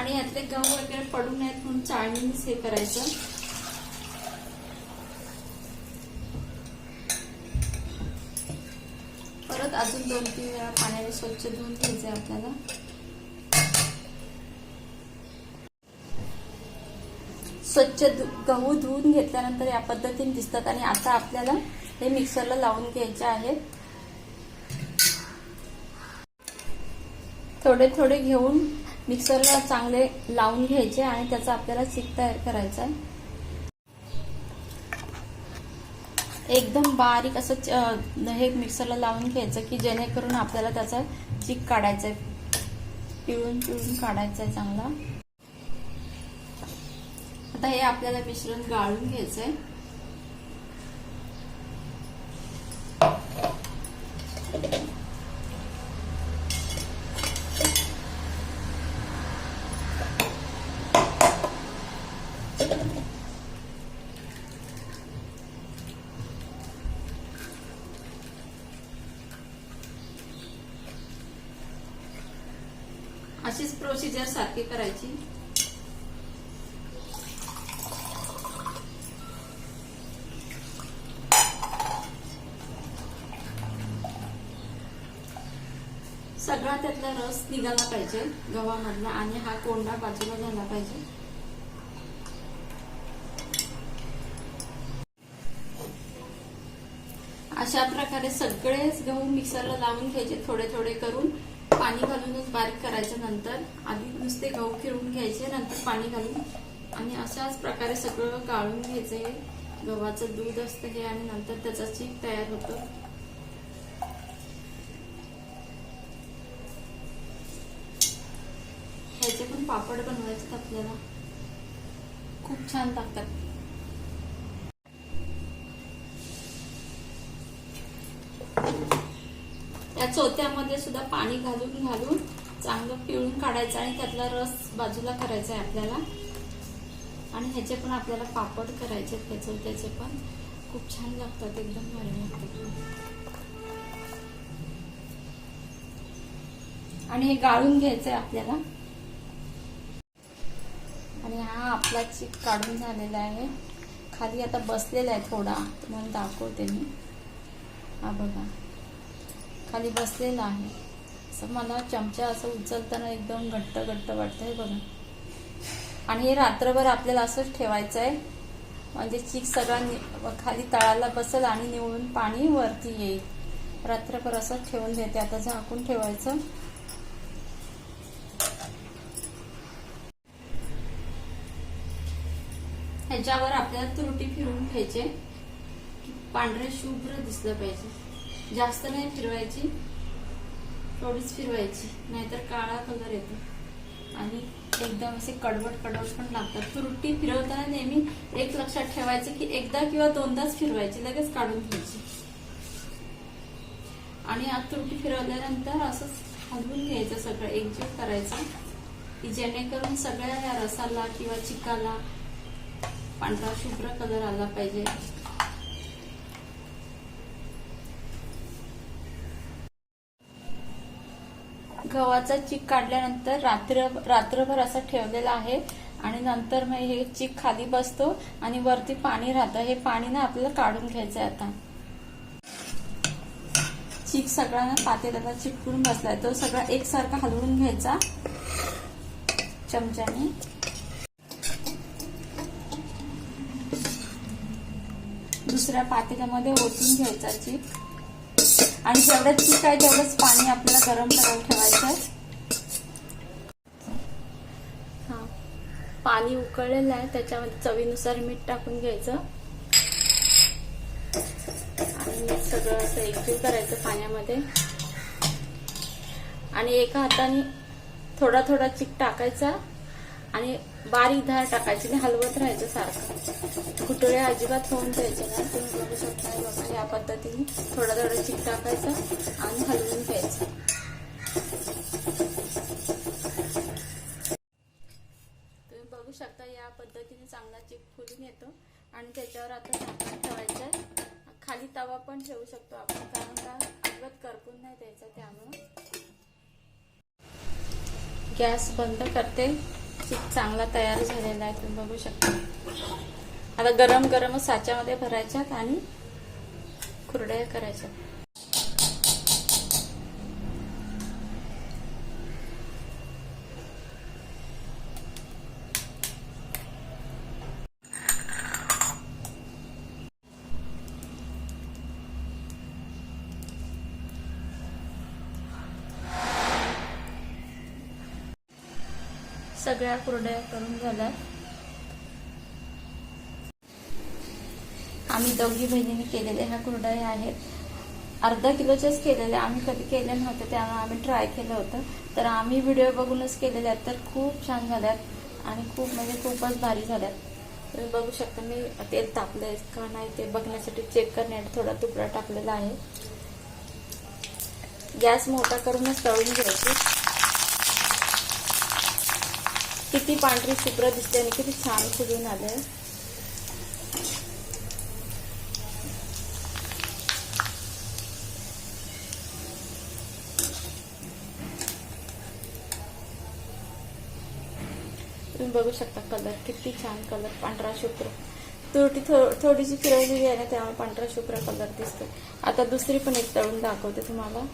आणि यातले गहू वगैरे पडू नयेत म्हणून चाळणीच हे करायचं. परत अजून दोन तीन वेळा पाण्याने स्वच्छ धुवून घ्यायचे आपल्याला. स्वच्छ गहू धुवून घेतल्यानंतर या पद्धतीने दिसतात आणि आता आपल्याला हे मिक्सरला लावून घ्यायचे आहेत. थोडे थोडे घेऊन मिक्सरला चांगले लावून घ्यायचे आणि त्याचा आपल्याला सीक तयार करायचा आहे. एकदम बारीक असं हे मिक्सरला लावून घ्यायचं की जेणेकरून आपल्याला त्याचा चीक काढायचा आहे पिळून पिळून काढायचा आहे चांगला. आता हे आपल्याला मिश्रण गाळून घ्यायचंय. आहे प्रोसिजर सारखी करायची. सगळा त्यातला रस निघाला पाहिजे गव्हामधला आणि हा कोंडा बाजूला झाला पाहिजे. अशा प्रकारे सगळेच गहू मिक्सरला लावून घ्यायचे थोडे थोडे करून. पाणी घालूनच बारीक करायचं नंतर आधी नुसते गहू फिरवून घ्यायचे नंतर पाणी घालून आणि अशाच प्रकारे सगळं गाळून घ्यायचंय गव्हाचं दूध असतं हे आणि नंतर त्याचा चीक तयार होतो. ह्याचे पण पापड बनवायचे आपल्याला. खूप छान लागतात. या चोत्यामध्ये सुद्धा पाणी घालून घालून चांगलं पिळून काढायचं आणि त्यातला रस बाजूला करायचा आहे आपल्याला. आणि ह्याचे पण आपल्याला पापड करायचे आहेत त्या चोत्याचे पण. खूप छान लागतात एकदम भारी लागतात. आणि हे गाळून घ्यायचंय आपल्याला. आणि हा आपला चिक काढून झालेला आहे. खाली आता बसलेला आहे थोडा तुम्हाला दाखवते मी. हा बघा. खाली बसलेला आहे असं मला चमचा असं उचलताना एकदम घट्ट घट्ट वाटतंय बघा. आणि हे रात्रभर आपल्याला असंच ठेवायचं आहे म्हणजे चीक सगळा खाली तळाला बसेल आणि निवळून पाणी वरती येईल. रात्रभर असंच ठेवून देते. आता झाकून ठेवायचं. ह्याच्यावर आपल्याला तुरटी फिरवून घ्यायचे. पांढरे शुभ्र दिसलं पाहिजे. जास्त नाही फिरवायची थोडीच फिरवायची नाहीतर काळा कलर येतो. आणि एकदम असे कडवट कडवट पण लागतात. तुरटी फिरवताना नेहमी एक लक्षात ठेवायचं की एकदा किंवा दोनदाच फिरवायची लगेच काढून घ्यायची. आणि आज तुरटी फिरवल्यानंतर असंच हलवून घ्यायचं सगळं एकजीव करायचं की जेणेकरून सगळ्या या रसाला किंवा चिकाला पांढरा शुभ्र कलर आला पाहिजे. गव्हाचा चीक काढल्यानंतर रात्र रात्रभर असं ठेवलेला आहे. आणि नंतर मग हे चीक खाली बसतो आणि वरती पाणी राहतं. हे पाणी ना आपल्याला काढून घ्यायचंय आता. चीक सगळा पातेल्याला चिपकून बसलाय. तो सगळा एकसारखा हलवून घ्यायचा. चमच्याने. दुसऱ्या पातेल्यामध्ये ओतून घ्यायचा चीक. आणि जेवढं चीक आहे तेवढंच पाणी आपल्याला गरम करायला ठेवायचं आहे. पाणी उकळलेलं आहे त्याच्यामध्ये चवीनुसार मीठ टाकून घ्यायचं. आणि सगळं असं एकजीव करायचं पाण्यामध्ये. आणि एका हाताने थोडा थोडा चिक टाकायचा. आणि बारीक धार टाकायची आणि हलवत राहायचं सारखं. कुटुळे अजिबात होऊन द्यायचे ना तुम्ही बघू शकता बघा या पद्धतीने थोडा थोडा चिक टाकायचा आणि हलवून घ्यायचं. तुम्ही बघू शकता या पद्धतीने चांगला चिक फुलून येतो. आणि त्याच्यावर आता झाकण ठेवायचं आहे. खाली तवा पण ठेवू शकतो आपण कारण का अजिबात करपून नाही द्यायचा त्यामुळं. गॅस बंद करते. चिक चांगला तयार झालेला आहे तुम्ही बघू शकता. आता गरम गरम साच्यामध्ये भरायच्यात आणि कुरड्या करायच्या सगळ्या कुरड्या करून झाल्या आम्ही दोघी बहिणींनी केलेल्या ह्या कुरडया आहेत. अर्धा किलोच्याच केलेल्या आम्ही कधी केले नव्हते त्यामुळे आम्ही ट्राय केलं होतं. तर आम्ही व्हिडिओ बघूनच केलेल्या आहेत तर खूप छान झाल्यात आणि खूप म्हणजे खूपच भारी झाल्यात. तुम्ही बघू शकता मी तेल तापलंय का नाही ते बघण्यासाठी चेक करण्यात थोडा तुकडा टाकलेला आहे. गॅस मोठा करूनच तळून घ्यायची. किती पांढरी शुभ्र दिसते आणि किती छान फुलून आले तुम्ही बघू शकता कलर किती छान कलर पांढरा शुभ्र. तुरटी थो थोडीशी फिरवलेली आहे ना त्यामुळे पांढरा शुभ्र कलर दिसतो आता दुसरी पण एक तळून दाखवते तुम्हाला.